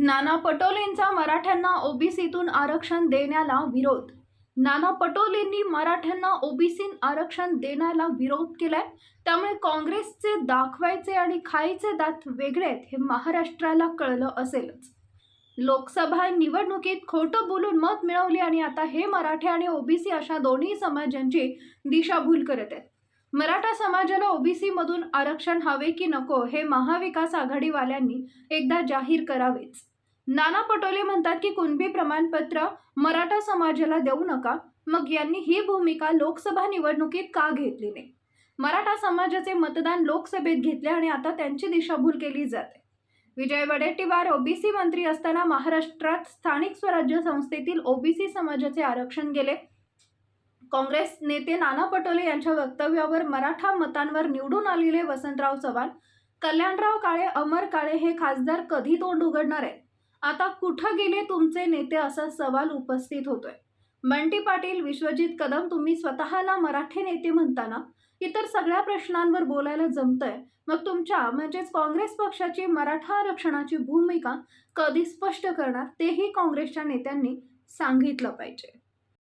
नाना पटोलेंचा मराठ्यांना ओबीसीतून आरक्षण देण्याला विरोध. नाना पटोलेंनी मराठ्यांना ओबीसी आरक्षण देण्याला विरोध केलाय. त्यामुळे काँग्रेसचे दाखवायचे आणि खायचे दात वेगळे आहेत हे महाराष्ट्राला कळलं असेलच. लोकसभा निवडणुकीत खोटं बोलून मत मिळवली आणि आता हे मराठे आणि ओबीसी अशा दोन्ही समाजांची दिशाभूल करत आहेत. मराठा समाजाला ओबीसीमधून आरक्षण हवे की नको हे महाविकास आघाडीवाल्यांनी एकदा जाहीर करावेच. नाना पटोले म्हणतात की कुणबी प्रमाणपत्र मराठा समाजाला देऊ नका. मग यांनी ही भूमिका लोकसभा निवडणुकीत का घेतली नाही? मराठा समाजाचे मतदान लोकसभेत घेतले आणि आता त्यांची दिशाभूल केली जाते. विजय वडेट्टीवार ओबीसी मंत्री असताना महाराष्ट्रात स्थानिक स्वराज्य संस्थेतील ओबीसी समाजाचे आरक्षण गेले. काँग्रेस नेते नाना पटोले यांच्या वक्तव्यावर मराठा मतांवर निवडून आलेले वसंतराव चव्हाण कल्याणराव काळे अमर काळे हे खासदार कधी तोंड उघडणार आहेत? आता कुठं गेले तुमचे नेते असा सवाल उपस्थित होतोय? बंटी पाटील विश्वजित कदम तुम्ही स्वतःला मराठी नेते म्हणताना इतर सगळ्या प्रश्नांवर बोलायला जमतंय. मग तुमच्या म्हणजेच काँग्रेस पक्षाची मराठा आरक्षणाची भूमिका कधी स्पष्ट करणार? तेही काँग्रेसच्या नेत्यांनी सांगितलं पाहिजे.